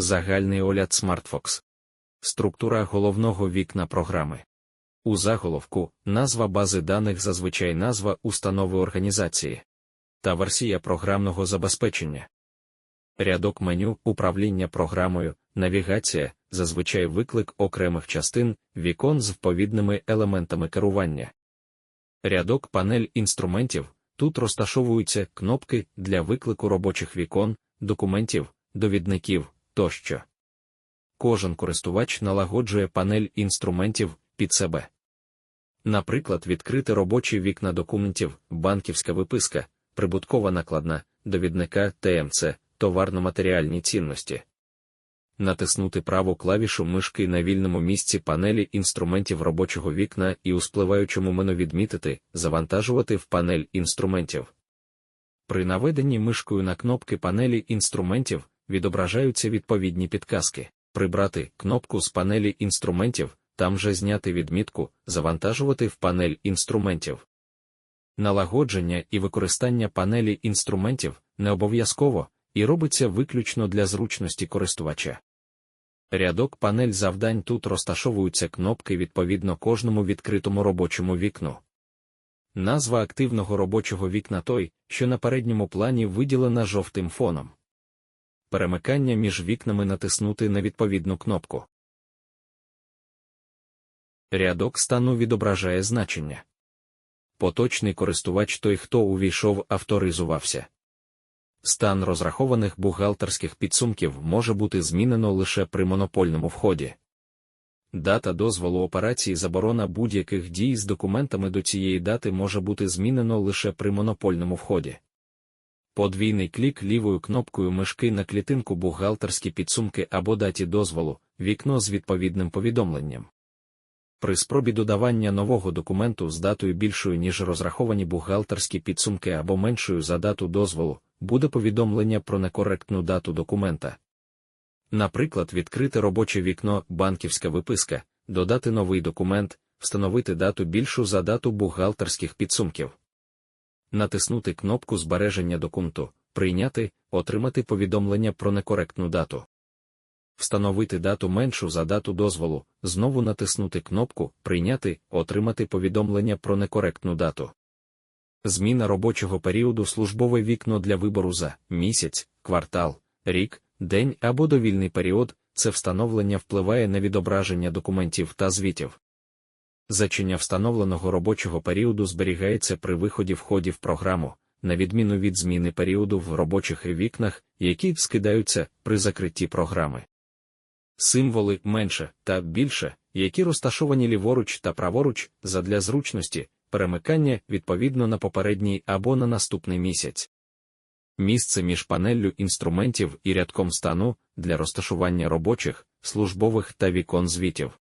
Загальний огляд SmartFox. Структура головного вікна програми. У заголовку назва бази даних зазвичай назва установи організації та версія програмного забезпечення. Рядок меню управління програмою, навігація, зазвичай виклик окремих частин, вікон з відповідними елементами керування. Рядок панель інструментів. Тут розташовуються кнопки для виклику робочих вікон, документів, довідників тощо. Кожен користувач налагоджує панель інструментів під себе. Наприклад, відкрити робочі вікна документів, банківська виписка, прибуткова накладна, довідника ТМЦ, товарно-матеріальні цінності. Натиснути праву клавішу мишки на вільному місці панелі інструментів робочого вікна і у спливаючому меню відмітити, завантажувати в панель інструментів. При наведенні мишкою на кнопки панелі інструментів відображаються відповідні підказки. Прибрати кнопку з панелі інструментів, там же зняти відмітку, завантажувати в панель інструментів. Налагодження і використання панелі інструментів не обов'язково і робиться виключно для зручності користувача. Рядок панель завдань тут розташовуються кнопки відповідно кожному відкритому робочому вікну. Назва активного робочого вікна той, що на передньому плані виділена жовтим фоном. Перемикання між вікнами натиснути на відповідну кнопку. Рядок стану відображає значення. Поточний користувач той, хто увійшов, авторизувався. Стан розрахованих бухгалтерських підсумків може бути змінено лише при монопольному вході. Дата дозволу операції заборона будь-яких дій з документами до цієї дати може бути змінено лише при монопольному вході. Подвійний клік лівою кнопкою мишки на клітинку бухгалтерські підсумки або даті дозволу, вікно з відповідним повідомленням. При спробі додавання нового документу з датою більшою, ніж розраховані бухгалтерські підсумки або меншою за дату дозволу, буде повідомлення про некоректну дату документа. Наприклад, відкрити робоче вікно, банківська виписка, додати новий документ, встановити дату більшу за дату бухгалтерських підсумків. Натиснути кнопку збереження документу, прийняти, отримати повідомлення про некоректну дату. Встановити дату меншу за дату дозволу, знову натиснути кнопку Прийняти, отримати повідомлення про некоректну дату. Зміна робочого періоду службове вікно для вибору за місяць, квартал, рік, день або довільний період це встановлення впливає на відображення документів та звітів. Зачення встановленого робочого періоду зберігається при виході вході в програму, на відміну від зміни періоду в робочих вікнах, які скидаються при закритті програми. Символи менше та більше, які розташовані ліворуч та праворуч, задля зручності, перемикання відповідно на попередній або на наступний місяць. Місце між панеллю інструментів і рядком стану для розташування робочих, службових та вікон звітів.